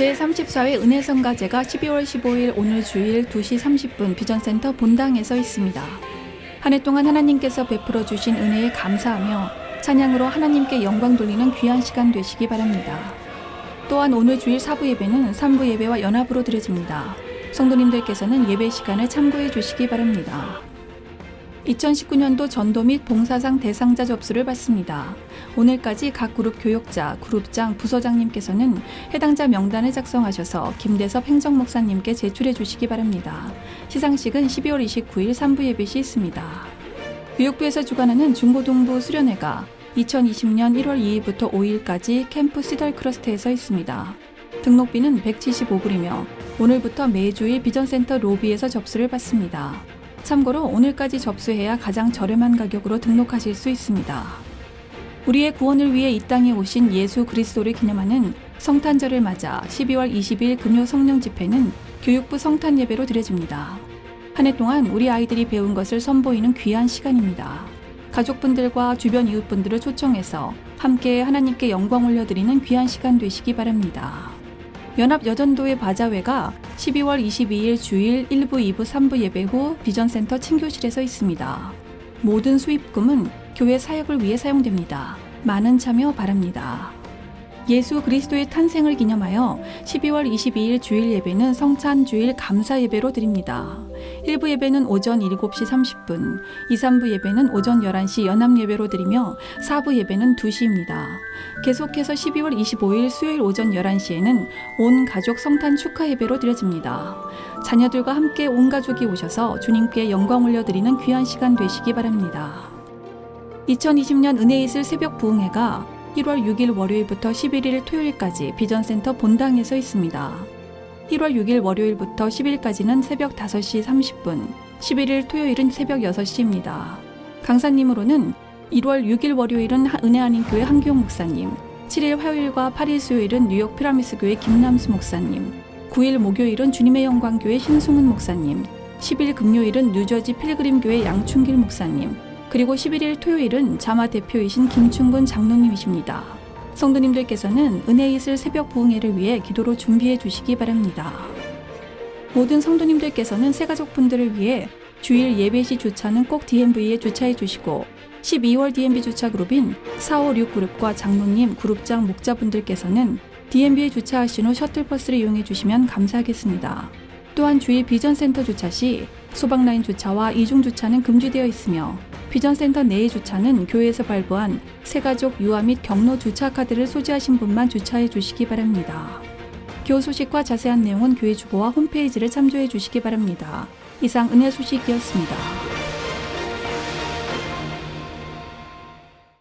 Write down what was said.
제34회 은혜성가제가 12월 15일 오늘 주일 2시 30분 비전센터 본당에 서 있습니다. 한 해 동안 하나님께서 베풀어 주신 은혜에 감사하며 찬양으로 하나님께 영광 돌리는 귀한 시간 되시기 바랍니다. 또한 오늘 주일 사부 예배는 3부 예배와 연합으로 드려집니다. 성도님들께서는 예배 시간을 참고해 주시기 바랍니다. 2019년도 전도 및 봉사상 대상자 접수를 받습니다. 오늘까지 각 그룹 교역자, 그룹장, 부서장님께서는 해당자 명단을 작성하셔서 김대섭 행정목사님께 제출해 주시기 바랍니다. 시상식은 12월 29일 3부 예배 시 있습니다. 교육부에서 주관하는 중고등부 수련회가 2020년 1월 2일부터 5일까지 캠프 시덜 크러스트에서 있습니다. 등록비는 175불이며 오늘부터 매주일 비전센터 로비에서 접수를 받습니다. 참고로 오늘까지 접수해야 가장 저렴한 가격으로 등록하실 수 있습니다. 우리의 구원을 위해 이 땅에 오신 예수 그리스도를 기념하는 성탄절을 맞아 12월 20일 금요 성령 집회는 교육부 성탄 예배로 드려집니다. 한 해 동안 우리 아이들이 배운 것을 선보이는 귀한 시간입니다. 가족분들과 주변 이웃분들을 초청해서 함께 하나님께 영광 올려드리는 귀한 시간 되시기 바랍니다. 연합 여전도의 바자회가 12월 22일 주일 1부, 2부, 3부 예배 후 비전센터 친교실에서 있습니다. 모든 수입금은 교회 사역을 위해 사용됩니다. 많은 참여 바랍니다. 예수 그리스도의 탄생을 기념하여 12월 22일 주일 예배는 성찬 주일 감사 예배로 드립니다. 1부 예배는 오전 7시 30분, 2, 3부 예배는 오전 11시 연합 예배로 드리며 4부 예배는 2시입니다. 계속해서 12월 25일 수요일 오전 11시에는 온 가족 성탄 축하 예배로 드려집니다. 자녀들과 함께 온 가족이 오셔서 주님께 영광 올려드리는 귀한 시간 되시기 바랍니다. 2020년 은혜 있을 새벽 부흥회가 1월 6일 월요일부터 11일 토요일까지 비전센터 본당에서 있습니다. 1월 6일 월요일부터 10일까지는 새벽 5시 30분, 11일 토요일은 새벽 6시입니다. 강사님으로는 1월 6일 월요일은 은혜 아닌 교회 한기용 목사님, 7일 화요일과 8일 수요일은 뉴욕 피라미스 교회 김남수 목사님, 9일 목요일은 주님의 영광 교회 신승훈 목사님, 10일 금요일은 뉴저지 필그림 교회 양춘길 목사님, 그리고 11일 토요일은 자마 대표이신 김충근 장로님이십니다. 성도님들께서는 은혜 있을 새벽 부흥회를 위해 기도로 준비해 주시기 바랍니다. 모든 성도님들께서는 새가족분들을 위해 주일 예배 시 주차는 꼭 DMV에 주차해 주시고 12월 DMV 주차 그룹인 456 그룹과 장로님, 그룹장, 목자분들께서는 DMV에 주차하신 후 셔틀버스를 이용해 주시면 감사하겠습니다. 또한 주일 비전센터 주차 시 소방라인 주차와 이중 주차는 금지되어 있으며 비전센터 내의 주차는 교회에서 발부한 새가족 유아 및 경로 주차 카드를 소지하신 분만 주차해 주시기 바랍니다. 교우 소식과 자세한 내용은 교회 주보와 홈페이지를 참조해 주시기 바랍니다. 이상 은혜 소식이었습니다.